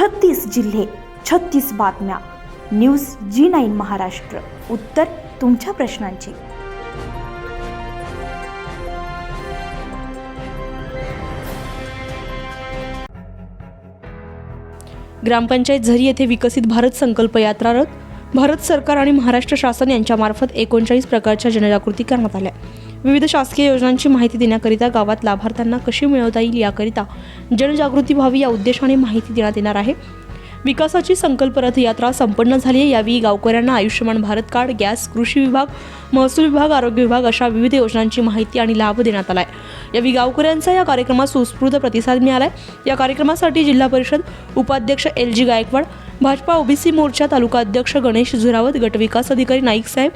छत्तीस जिल्हे छत्तीस बातम्या. News G nine Maharashtra. उत्तर तुमच्या प्रश्नांची. ग्रामपंचायत झरी येथे विकसित भारत संकल्प यात्रा रथ भारत सरकार आणि महाराष्ट्र शासन यांच्यामार्फत एकोणचाळीस प्रकारच्या जनजागृती करण्यात आल्या. विविध शासकीय योजनांची माहिती देण्याकरिता गावात लाभार्थ्यांना कशी मिळवता येईल याकरिता जनजागृती व्हावी या उद्देशाने माहिती देण्यात येणार आहे. विकासाची संकल्प रथ यात्रा संपन्न झाली आहे. यावेळी गावकऱ्यांना आयुष्यमान भारत कार्ड गॅस कृषी विभाग महसूल विभाग आरोग्य विभाग अशा विविध योजनांची माहिती आणि लाभ देण्यात आला आहे यावेळी गावकऱ्यांचा या कार्यक्रमात सुस्फूर्त प्रतिसाद मिळाला आहे या कार्यक्रमासाठी जिल्हा परिषद उपाध्यक्ष L G Gaikwad Bhajapa OBC मोर्चा तालुका अध्यक्ष गणेश झुरावत गटविकास अधिकारी नाईक साहेब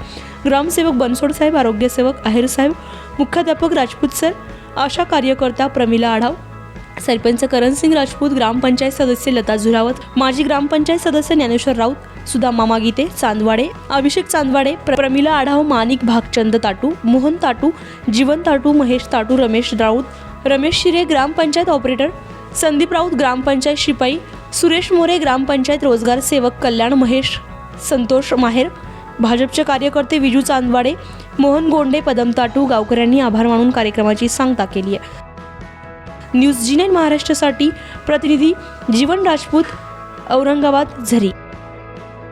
ग्रामसेवक बनसोड साहेब आरोग्यसेवक आहेर साहेब मुख्याध्यापक राजपूत सर आशा कार्यकर्ता प्रमिला आढाव सरपंच करणसिंग राजपूत ग्रामपंचायत सदस्य लता झुरावत माजी ग्रामपंचायत सदस्य ज्ञानेश्वर राऊत सुधा मामा गीते चांदवाडे अभिषेक चांदवाडे प्रमिला आढाव मानिक भागचंद ताटू मोहन ताटू जीवन ताटू महेश ताटू रमेश राऊत रमेश शिरे ग्रामपंचायत ऑपरेटर संदीप राऊत ग्रामपंचायत शिपाई सुरेश मोरे ग्रामपंचायत रोजगार सेवक कल्याण महेश संतोष माहेर भाजपचे कार्यकर्ते विजू चांदवाडे मोहन गोंडे पदम ताटू गावकऱ्यांनी आभार मानून कार्यक्रमाची सांगता केली आहे. न्यूज जी नाईन महाराष्ट्रासाठी प्रतिनिधी जीवन राजपूत औरंगाबाद झरी.